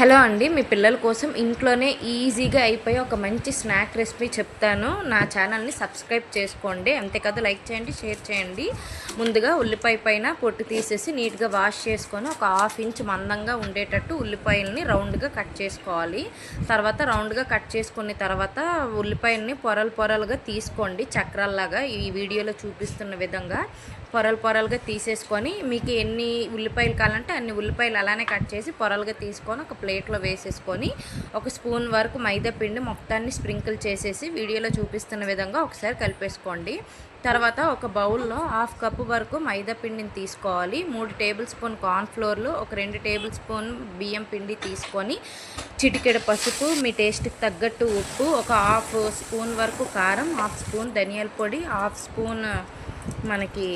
Hello అండి మీ పిల్లల కోసం ఇంట్లోనే ఈజీగా అయిపోయి ఒక మంచి స్నాక్ రెసిపీ చెప్తాను. నా ఛానల్ని సబ్స్క్రైబ్ చేసుకోండి. అంతేకాదు లైక్ చేయండి షేర్ చేయండి. ముందుగా ఉల్లిపాయ పైన పొట్టు తీసేసి నీట్గా వాష్ చేసుకొని ఒక హాఫ్ ఇంచ్ మందంగా ఉండేటట్టు ఉల్లిపాయలని రౌండ్గా కట్ చేసుకోవాలి. తర్వాత రౌండ్గా కట్ చేసుకున్న తర్వాత ఉల్లిపాయల్ని పొరలు పొరలుగా తీసుకోండి. చక్రాల్లాగా ఈ వీడియోలో చూపిస్తున్న విధంగా. పొరలు పొరలుగా తీసేసుకొని మీకు ఎన్ని ఉల్లిపాయలు కావాలంటే అన్ని ఉల్లిపాయలు అలానే కట్ చేసి పొరలుగా తీసుకొని ఒక ప్లేట్లో వేసేసుకొని ఒక స్పూన్ వరకు మైదా పిండి మొత్తాన్ని స్ప్రింకిల్ చేసేసి వీడియోలో చూపిస్తున్న విధంగా ఒకసారి కలిపేసుకోండి. తర్వాత ఒక బౌల్లో హాఫ్ కప్పు వరకు మైదా పిండిని తీసుకోవాలి. మూడు టేబుల్ స్పూన్ కార్న్ఫ్లోర్లు ఒక రెండు టేబుల్ స్పూన్ బియ్యం పిండి తీసుకొని చిటికెడ పసుపు మీ టేస్ట్కి తగ్గట్టు ఉప్పు ఒక హాఫ్ స్పూన్ వరకు కారం హాఫ్ స్పూన్ ధనియాల పొడి హాఫ్ స్పూన్ మనకి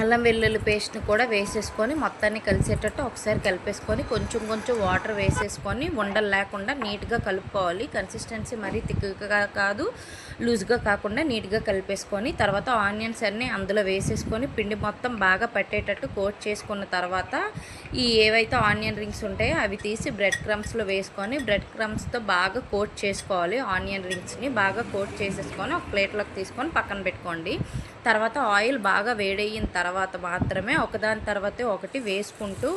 అల్లం వెల్లుల్లి పేస్ట్ని కూడా వేసేసుకొని మొత్తాన్ని కలిసేటట్టు ఒకసారి కలిపేసుకొని కొంచెం కొంచెం వాటర్ వేసేసుకొని ఉండలు లేకుండా నీట్గా కలుపుకోవాలి. కన్సిస్టెన్సీ మరీ తిక్కుగా కాదు. లూజ్గా కాకుండా నీట్గా కలిపేసుకొని తర్వాత ఆనియన్స్ అన్నీ అందులో వేసేసుకొని పిండి మొత్తం బాగా పట్టేటట్టు కోట్ చేసుకున్న తర్వాత ఈ ఏవైతే ఆనియన్ రింగ్స్ ఉంటాయో అవి తీసి బ్రెడ్ క్రమ్స్లో వేసుకొని బ్రెడ్ క్రమ్స్తో బాగా కోట్ చేసుకోవాలి. ఆనియన్ రింగ్స్ని బాగా కోట్ చేసేసుకొని ఒక ప్లేట్లోకి తీసుకొని పక్కన పెట్టుకోండి. తర్వాత ఆయిల్ బాగా వేడయిన తర్వాత మాత్రమే ఒకదాని తర్వాత ఒకటి వేసుకుంటూ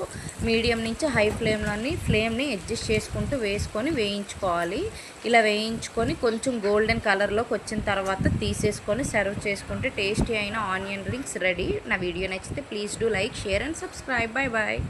మీడియం నుంచి హై ఫ్లేమ్లోని ఫ్లేమ్ని అడ్జస్ట్ చేసుకుంటూ వేసుకొని వేయించుకోవాలి. ఇలా వేయించుకొని కొంచెం గోల్డెన్ కలర్లోకి వచ్చిన తర్వాత తీసేసుకొని సర్వ్ చేసుకుంటే టేస్టీ అయిన ఆనియన్ రింగ్స్ రెడీ. నా వీడియో నచ్చితే please do like share and subscribe. Bye bye